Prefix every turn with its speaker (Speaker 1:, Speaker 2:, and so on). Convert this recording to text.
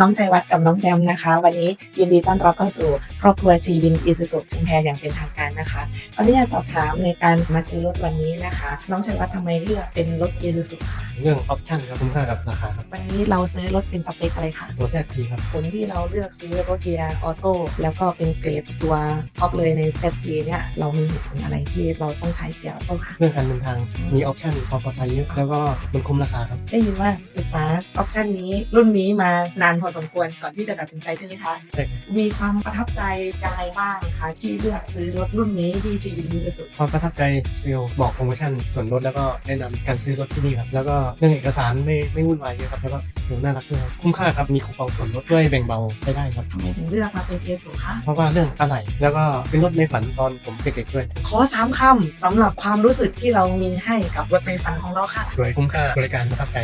Speaker 1: น้องชัยวัฒน์กับน้องแดมนะคะ วันนี้ยินดีต้อนรับเข้าสู่ครอบครัวชีวินอีสุสุชุมแพอย่างเป็นทางการนะคะขออนุญาตสอบถามในการมาซื้อรถวันนี้นะคะ น้องชัยวัฒน์ทำไมเลือกเป็นรถอีสุสุคะ
Speaker 2: เรื่องออปชั่นครับคุ้มค่ากับราคาครับ
Speaker 1: วันนี้เราซื้อรถเป็นสเปคอะไรคะ
Speaker 2: ตัวแซพีครับ
Speaker 1: ผลที่เราเลือกซื้อรถเกียร์ออโต้แล้วก็เป็นเกรดตัวท็อปเลยในเซตทีเนี่ยเรามีเหตุผลอะไรที่เราต้องใช้เกียร์ออโต้คะ
Speaker 2: เรื่องการเดินทางมีออปชั่นความปลอดภัยเยอะแล้วก็มันคุ้มราคาครับ
Speaker 1: ได้ยินว่าศึกษาออปชันนี้รุ่นนี้มานานพอสมควรก่อนที่จะตัดสินใจใช่ไหมคะ
Speaker 2: ใช่ครับ
Speaker 1: มีความประทับใจยังไงบ้างคะที่เลือกซื้อรถรุ่นนี้ที่ชีวิตดีที่สุด
Speaker 2: ความประทับใจเซลล์บอกโปรโมชั่นส่วนลดแล้วก็แนะนำการซื้อรถที่นี่ครับแล้วก็เรื่องเอกสารไม่ไม่วุ่นวายเยอะครับแล้วก็เซลล์น่ารักด้วยครับคุ้มค่าครับมีคูปองส่วนลดด้วยแบ่งเบาไปได้ครับ
Speaker 1: ทำไมถึงเลือกมาเป็นเอสูคะ
Speaker 2: เพราะว่าเรื่องอะไหล่แล้วก็เป็นรถในฝันตอนผมเด็กๆด้วย
Speaker 1: ขอสามคำสำหรับความรู้สึกที่เรามีให้กับรถในฝันของเราค่ะ
Speaker 2: สวยคุ้มค่าบริการประทับใจ